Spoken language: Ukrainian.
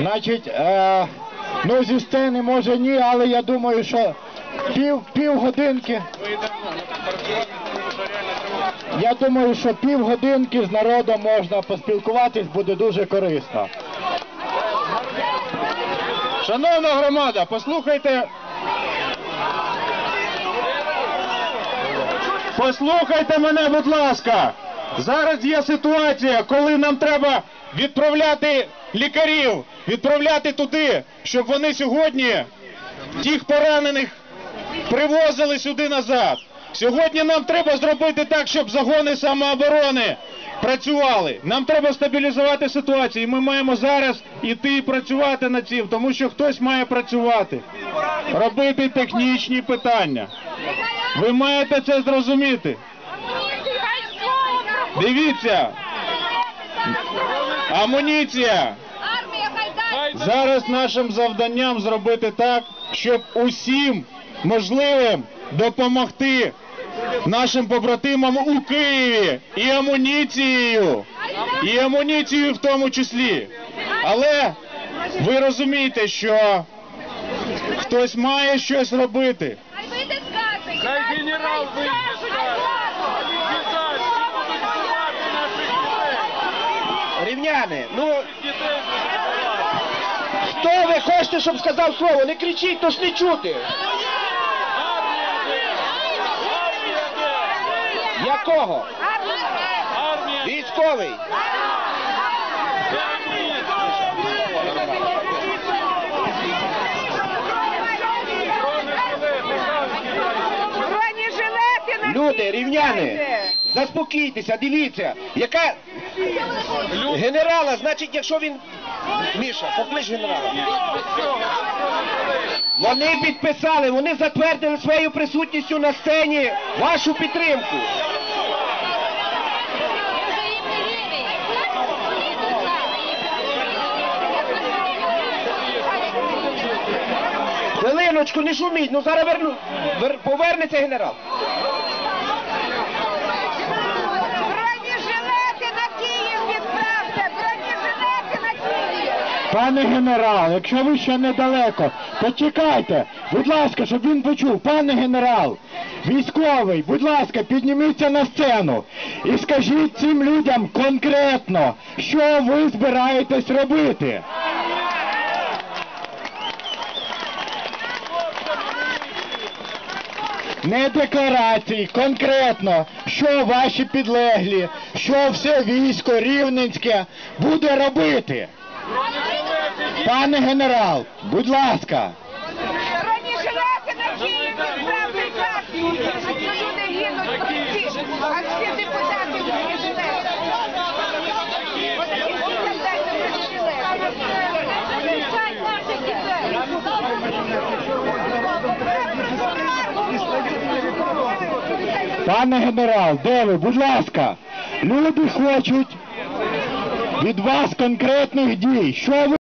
Значить, е, ну зі сцени може ні, але я думаю, що пів, пів годинки. Я думаю, що пів годинки з народом можна поспілкуватись, буде дуже корисно. Шановна громада, послухайте. Послухайте мене, будь ласка. Зараз є ситуація, коли нам треба відправляти лікарів, відправляти туди, щоб вони сьогодні тих поранених привозили сюди назад. Сьогодні нам треба зробити так, щоб загони самооборони працювали. Нам треба стабілізувати ситуацію. І ми маємо зараз іти і працювати над цим, тому що хтось має працювати, робити технічні питання. Ви маєте це зрозуміти. Дивіться, амуніція. Зараз нашим завданням зробити так, щоб усім можливим допомогти нашим побратимам у Києві і амуніцією, і амуніцією в тому числі. Але ви розумієте, що хтось має щось робити. Хай вийде скаже. Хай генерал вийде Рівняни, ну хто ви хочете, щоб сказав слово? Не кричіть, то ж не чути. Якого? Військовий. Люди, рівняни, заспокійтеся, дивіться, яка генерала, значить, якщо він. Міша, поклич генерала. Вони підписали, вони затвердили своєю присутністю на сцені вашу підтримку. Хвилиночку, не шуміть, ну зараз верну, вер- повернеться генерал. Пане генерал, якщо ви ще недалеко, почекайте, будь ласка, щоб він почув. Пане генерал, військовий, будь ласка, підніміться на сцену і скажіть цим людям конкретно, що ви збираєтесь робити. Не декларації, конкретно, що ваші підлеглі, що все військо рівненське буде робити. Пане генерал, будь ласка. Пане генерал, де ви? Будь ласка. Люди хочуть від вас конкретних дій. Що ви